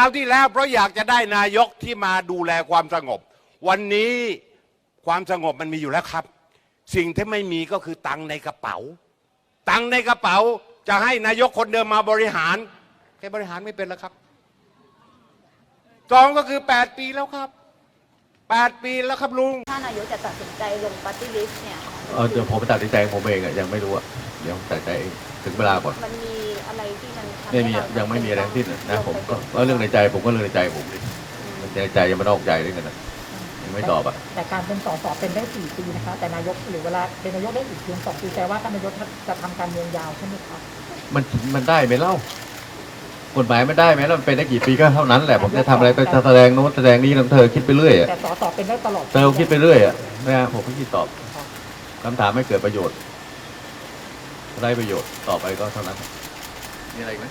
ราวที่แล้วเพราะอยากจะได้นายกที่มาดูแลความสงบ วันนี้ความสงบมันมีอยู่แล้วครับ สิ่งที่ไม่มีก็คือตังค์ในกระเป๋า ตังค์ในกระเป๋าจะให้นายกคนเดิมมาบริหารแกบริหารไม่เป็นแล้วครับสองก็คือ 8 ปีแล้วครับ 8 ปีแล้วครับลุง ถ้านายกจะตัดสินใจลงปฏิริษเนี่ย เออเดี๋ยวผมไปตัดสินใจของผมเองอะยังไม่รู้อะเดี๋ยวผมตัดสินใจเองถึงเวลาก่อน มันมี อะไรที่มันทำให้ไม่มีเราอะยังไม่มีอะไรทั้งสิ้นอะนะผมก็ลงไปก็เรื่องในใจผมก็เรื่องในใจผมดิมันในใจยังไม่นอกใจด้วยกันนะยังไม่ตอบอะแต่การเป็นสสเป็นได้สี่ปีนะคะ แต่นายกหรือเวลาเป็นนายกได้อีกเพียงสองปีแต่ว่าท่านนายกจะทำการเมืองยาวใช่ไหมคะมันมันได้ไหมเล่ากฎหมายมันได้ไหมแล้วมันเป็นได้กี่ปีก็เท่านั้นแหละผมจะทำอะไรไปแสดงโน้นแสดงนี้เธอคิดไปเรื่อยอะแต่สสเป็นได้ตลอดเธอคิดไปเรื่อยอะนะฮะผมไม่คิดตอบคำถามไม่เกิดประโยชน์ไร้ประโยชน์ต่อไปก็เท่านั้น มีอะไรอีกไหม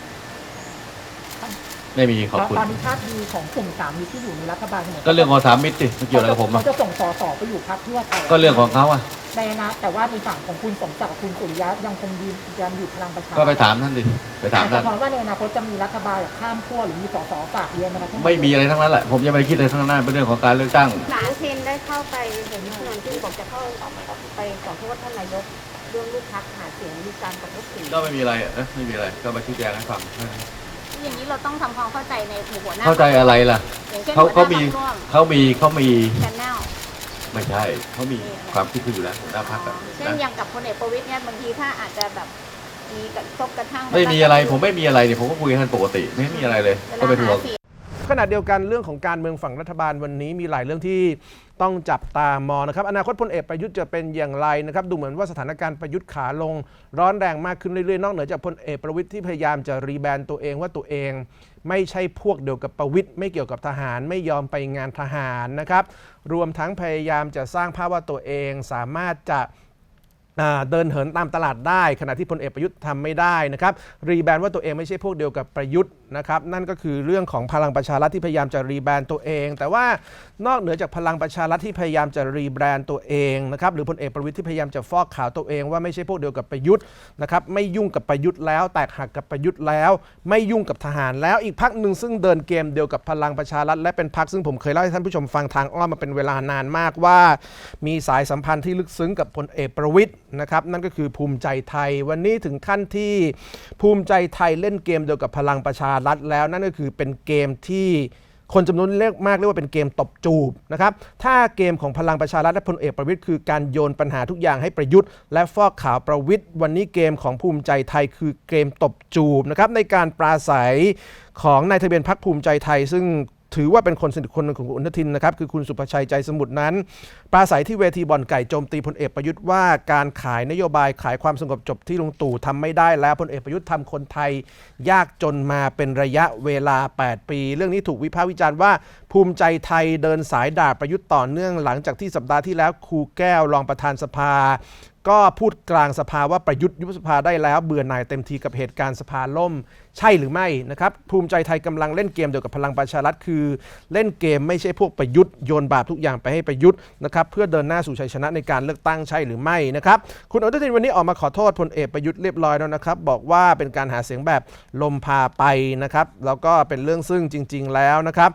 ไม่มีขอบคุณ ตอนนี้ท่าทีของกลุ่มสามมีที่อยู่ในรัฐบาลเนี่ยก็เรื่องของสามมิตรสิมันเกี่ยวอะไรกับผมเขาอะจะส่งสสไปอยู่พรรคเพื่อไทยก็เรื่องของเขาอะในอนะแต่ว่าในฝั่งของคุณสมศักดิ์กับคุณสุริยะยังคงยืนยันอยู่พลังประชารัฐก็ไปถามท่านดิไปถามแต่ท่านมองว่าในอนาคตจะมีรัฐบาลแบบข้ามขั้วหรือมีสสฝากเรียนนะคะท่านไม่มีอะไรทั้งนั้นแหละผมยังไม่ได้คิดอะไรทั้งนั้นเป็นเรื่องของการเลือกตั้งหลานเทนได้เข้าไปเห็นนายที่บอกจะเข้าไปขอโทษท่านนายก เรื่องลูกพักหาเสียงมีการกระทบสีก็ไม่มีอะไรอะนะไม่มีอะไรก็มาชี้แจงให้ฟังอย่างนี้เราต้องทำความเข้าใจในหมู่หัวหน้าเข้าใจอะไรล่ะอย่างเช่นเขาหัวหเขาน้ามีพรรคร่วมเขามีเขามีแชนแนลไม่ใช่เขามีความคิดเขาอยู่แล้วหัวหน้าพักอะเช่นนะอย่างกับพลเอกประวิตยเนี่ยบางทีถ้าอาจจะแบบมีกระทบกระทั่งไม่มีอะไรผมไม่มีอะไรเนี่ยผมก็คุยกันปกติ ไม่มีอะไรเลยเวก็ลาไปทวหางเสียง ขณะเดียวกันเรื่องของการเมืองฝั่งรัฐบาลวันนี้มีหลายเรื่องที่ต้องจับตามองนะครับ อนาคตพลเอกประยุทธ์จะเป็นอย่างไรนะครับ ดูเหมือนว่าสถานการณ์ประยุทธ์ขาลง ร้อนแรงมากขึ้นเรื่อยๆ นอกเหนือจากพลเอกประวิทย์ที่พยายามจะรีแบรนด์ตัวเองว่าตัวเอง ไม่ใช่พวกเดียวกับประวิทย์ไม่เกี่ยวกับทหารไม่ยอมไปงานทหารนะครับ รวมทั้งพยายามจะสร้างภาพว่าตัวเองสามารถจะ เดินเหินตามตลาดได้ ขณะที่พลเอกประยุทธ์ทำไม่ได้นะครับรีแบรนด์ว่าตัวเองไม่ใช่พวกเดียวกับประยุทธ์นะครับนั่นก็คือเรื่องของพลังประชารัฐที่พยายามจะรีแบรนด์ตัวเอง แต่ว่านอกเหนือจากพลังประชารัฐที่พยายามจะรีแบรนด์ตัวเองนะครับหรือพลเอกประวิทย์ที่พยายามจะฟอกขาวตัวเองว่าไม่ใช่พวกเดียวกับประยุทธ์นะครับไม่ยุ่งกับประยุทธ์แล้ว แตกหักกับประยุทธ์แล้ว ไม่ยุ่งกับทหารแล้วอีกพักหนึ่งซึ่งเดินเกมเดียวกับพลังประชารัฐและเป็นพักซึ่งผมเคยเล่าให้ท่านผู้ชมฟังทางอ้อมมาเป็นเวลานานมากว่า มีสายสัมพันธ์ที่ลึกซึ้งกับพลเอกประวิทย์นะครับนั่นก็คือภูมิใจไทย วันนี้ถึงขั้นที่ภูมิใจไทยเล่นเกมเดียวกับพลังประชารัฐแล้ว นั่นก็คือเป็นเกมที่คนจำนวนเล็กมากเรียกว่าเป็นเกมตบจูบนะครับ ถ้าเกมของพลังประชารัฐและพลเอกประวิทย์คือการโยนปัญหาทุกอย่างให้ประยุทธ์ และฟอกข่าวประวิทย์วันนี้เกมของภูมิใจไทยคือเกมตบจูบนะครับในการปราศัยของนายทะเบียนพักภูมิใจไทย ซึ่ง ถือว่าเป็นคนสนิทคนหนึ่งของคุณอนุทินนะครับคือคุณสุภชัยใจสมุทรนั้นปราศัยที่เวทีบ่อนไก่โจมตีพลเอกประยุทธ์ว่าการขายนโยบายขายความสงบจบที่ลุงตู่ทำไม่ได้แล้วพลเอกประยุทธ์ทำคนไทย ยากจนมาเป็นระยะเวลา 8 ปี เรื่องนี้ถูกวิพากษ์วิจารณ์ว่า ภูมิใจไทยเดินสายด่าประยุทธ์ต่อเนื่องหลังจากที่สัปดาห์ที่แล้วครูแก้วรองประธานสภาก็พูดกลางสภาว่าประยุทธ์ยุบสภาได้แล้วเบื่อหน่ายเต็มทีกับเหตุการณ์สภาล่ม ใช่หรือไม่นะครับ ภูมิใจไทยกำลังเล่นเกมเดียวกับพลังประชารัฐคือ เล่นเกมไม่ใช่พวกประยุทธ์โยนบาปทุกอย่างไปให้ประยุทธ์นะครับเพื่อเดินหน้าสู่ชัยชนะในการเลือกตั้งใช่หรือไม่นะครับคุณอนุทินวันนี้ออกมาขอโทษพลเอกประยุทธ์เรียบร้อยแล้วนะครับบอกว่าเป็นการหาเสียงแบบลมพาไปนะครับแล้วก็เป็นเรื่องซึ่งจริง ๆ แล้วนะครับ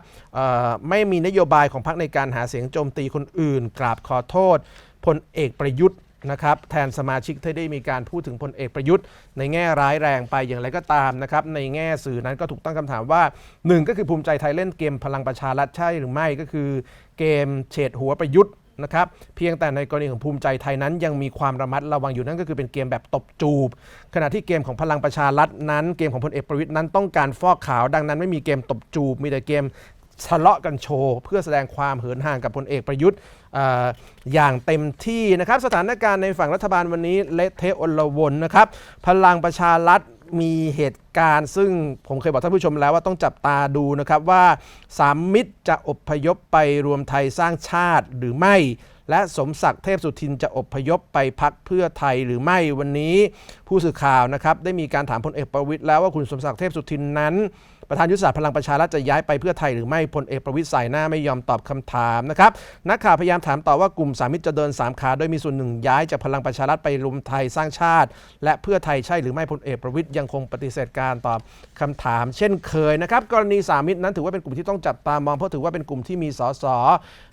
ไม่มีนโยบายของพรรคในการหาเสียงโจมตีคนอื่นกราบขอโทษพลเอกประยุทธ์ นะครับแทนสมาชิกที่ได้มีการพูดถึงพลเอกประยุทธ์ ในแง่ร้ายแรงไปอย่างไรก็ตามนะครับในแง่สื่อนั้นก็ถูกตั้งคำถามว่า 1 ก็คือภูมิใจไทยเล่นเกมพลังประชารัฐใช่หรือไม่ก็คือ เกมเฉดหัวประยุทธ์นะครับเพียงแต่ในกรณีของภูมิใจไทยนั้นยังมีความระมัดระวังอยู่นั่นก็คือเป็นเกมแบบตบจูบ ขณะที่เกมของพลังประชารัฐนั้น เกมของพลเอกประวิทย์นั้นต้องการฟอกขาวดังนั้นไม่มีเกมตบจูบ มีแต่เกม ทะเลาะกันโชว์ เพื่อแสดงความเหินห่างกับพลเอกประยุทธ์อย่างเต็มที่นะครับ สถานการณ์ในฝั่งรัฐบาลวันนี้เละเทะอลวนนะครับ พลังประชารัฐมีเหตุการณ์ซึ่งผมเคยบอกท่านผู้ชมแล้วว่าต้องจับตาดูนะครับว่าสามมิตรจะอพยพไปรวมไทยสร้างชาติหรือไม่ และสมศักดิ์เทพสุทินจะอพยพไปพักเพื่อไทยหรือไม่วันนี้ ผู้สื่อข่าวนะครับได้มีการถามพลเอกประวิตยแล้วว่าคุณสมศักดิ์เทพสุทินนั้น ประธานยุทธศาสตร์พลังประชารัฐจะย้ายไปเพื่อไทยหรือไม่พลเอกประวิตยสายหน้าไม่ยอมตอบคำถามนะครับนักข่าวพยายามถามต่อว่ากลุ่มสามมิตรจะเดินสามขาโดยมีส่วนหนึ่งย้ายจากพลังประชารัฐไปรวมไทยสร้างชาติ และเพื่อไทยใช่หรือไม่พลเอกประวิตยยังคงปฏิเสธการตอบคำถาม เช่นเคยนะครับกรณีสามมิตรนั้นถือว่าเป็นกลุ่มที่ต้องจับตามองเพราะถือว่าเป็นกลุ่มที่มีสส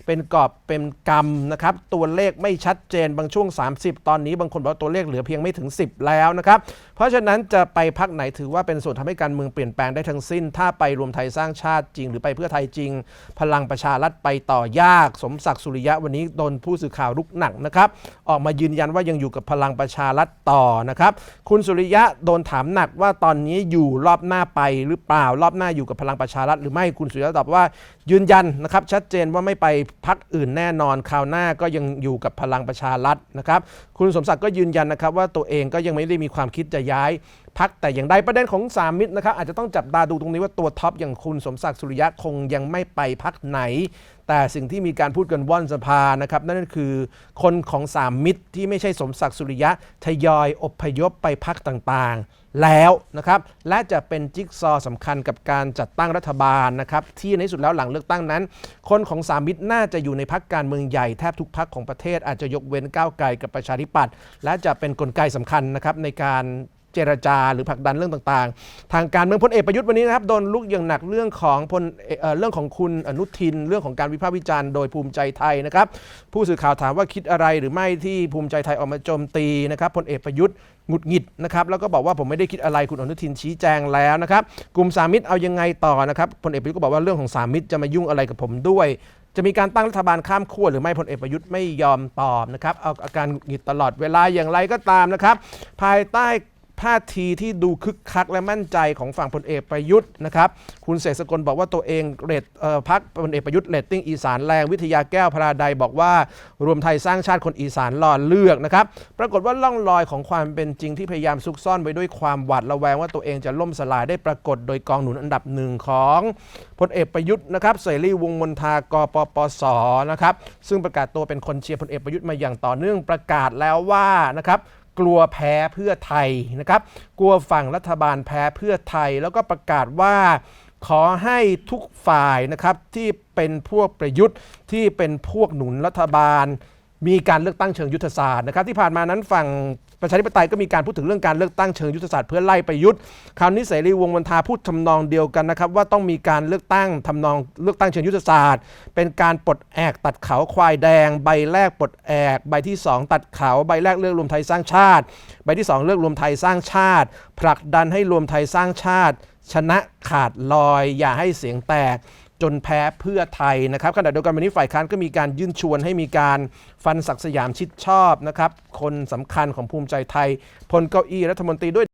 เป็นกอบเป็นกรรมนะครับตัวเลขไม่ชัดเจนบางช่วง 30 ตอนนี้บางคนบอกตัวเลขเหลือเพียงไม่ถึง 10 แล้วนะครับเพราะฉะนั้นจะไปพักไหนถือว่าเป็นส่วนทำให้การเมืองเปลี่ยนแปลงได้ทั้งสิ้นถ้าไปรวมไทยสร้างชาติจริง หรือไปเพื่อไทยจริง พลังประชารัฐไปต่อยาก สมศักดิ์สุริยะวันนี้โดนผู้สื่อข่าวลุกหนักนะครับ ออกมายืนยันว่ายังอยู่กับพลังประชารัฐต่อนะครับ คุณสุริยะโดนถามหนักว่าตอนนี้อยู่รอบหน้าไปหรือเปล่ารอบหน้าอยู่กับพลังประชารัฐหรือไม่คุณสุริยะตอบว่า ยืนยันนะครับชัดเจนว่าไม่ไปพักอื่นแน่นอนคราวหน้าก็ยังอยู่กับพลังประชารัฐนะครับ คุณสมศักดิ์ก็ยืนยันนะครับว่าตัวเองก็ยังไม่ได้มีความคิดจะย้าย พักแต่อย่างใดประเด็นของสามมิตรนะครับอาจจะต้องจับตาดูตรงนี้ว่าตัวท็อปอย่างคุณสมศักดิ์สุริยะคงยังไม่ไปพักไหน แต่สิ่งที่มีการพูดกันว่อนสภานะครับนั่นก็คือคนของสามมิตรที่ไม่ใช่สมศักดิ์สุริยะทยอยอพยพไปพักต่างๆ แล้วนะครับและจะเป็นจิ๊กซอว์สำคัญกับการจัดตั้งรัฐบาลนะครับที่ในสุดแล้วหลังเลือกตั้งนั้น คนของสามมิตรน่าจะอยู่ในพักการเมืองใหญ่แทบทุกพักของประเทศอาจจะยกเว้นก้าวไกลกับประชาธิปัตย์และจะเป็นกลไกสำคัญนะครับในการ เจรจาหรือผลักดันเรื่องต่างๆ ทางการเมืองพลเอกประยุทธ์วันนี้นะครับโดนลุกอย่างหนักเรื่องของพลเเรื่องของคุณอนุทิน เรื่องของการวิพากษ์วิจารณ์โดยภูมิใจไทยนะครับผู้สื่อข่าวถามว่าคิดอะไรหรือไม่ที่ภูมิใจไทยออกมาโจมตีนะครับพลเอกประยุทธ์หงุดหงิดนะครับแล้วก็บอกว่าผมไม่ได้คิดอะไรคุณอนุทินชี้แจงแล้วนะครับกลุ่มสามมิตรเอายังไงต่อนะครับพลเอกประยุทธ์ก็บอกว่าเรื่องของสามมิตรจะมายุ่งอะไรกับผมด้วยจะมีการตั้งรัฐบาลข้ามขั้วหรือไม่พลเอกประยุทธ์ไม่ยอมตอบนะครับเอาอาการหงุดหงิดตลอดเวลาอย่างไรก็ตามนะครับ ภายใต้ ท่าทีที่ดูคึกคักและมั่นใจของฝั่งพลเอกประยุทธ์นะครับ คุณเสกสกลบอกว่าตัวเองเรตพักพลเอกประยุทธ์เรตติ้งอีสานแรงวิทยาแก้วพราใดบอกว่า รวมไทยสร้างชาติคนอีสานรอเลือกนะครับ ปรากฏว่าล่องลอยของความเป็นจริงที่พยายามซุกซ่อนไว้ด้วยความหวาดระแวงว่าตัวเองจะล่มสลายได้ปรากฏโดยกองหนุนอันดับหนึ่งของพลเอกประยุทธ์นะครับเสรีวงมนทากปปสนะครับซึ่งประกาศตัวเป็นคนเชียร์พลเอกประยุทธ์มาอย่างต่อเนื่องประกาศแล้วว่านะครับ กลัวแพ้เพื่อไทยนะครับ กลัวฝั่งรัฐบาลแพ้เพื่อไทย แล้วก็ประกาศว่าขอให้ทุกฝ่ายนะครับที่เป็นพวกประยุทธ์ที่เป็นพวกหนุนรัฐบาล มีการเลือกตั้งเชิงยุทธศาสตร์นะครับ ที่ผ่านมานั้นฝั่ง ประชาธิปไตยก็มีการพูดถึงเรื่องการเลือกตั้งเชิงยุทธศาสตร์เพื่อไล่ประยุทธ์คราวนี้เสรีวงวันทาพูดทำนองเดียวกันนะครับว่าต้องมีการเลือกตั้งทำนองเลือกตั้งเชิงยุทธศาสตร์ เป็นการปลดแอกตัดเขาควายแดง ใบแรกปลดแอกใบที่ 2 ตัดเขาใบแรกเลือกรวมไทยสร้างชาติ ใบที่ 2 เลือกรวมไทยสร้างชาติ ผลักดันให้รวมไทยสร้างชาติ ชนะขาดลอย อย่าให้เสียงแตก จนแพ้เพื่อไทยนะครับขณะเดียวกันวันนี้ฝ่ายค้านก็มีการยื่นชวนให้มีการฟันศักสยามชิดชอบนะครับคนสำคัญของภูมิใจไทยพลเก้าอี้รัฐมนตรีด้วย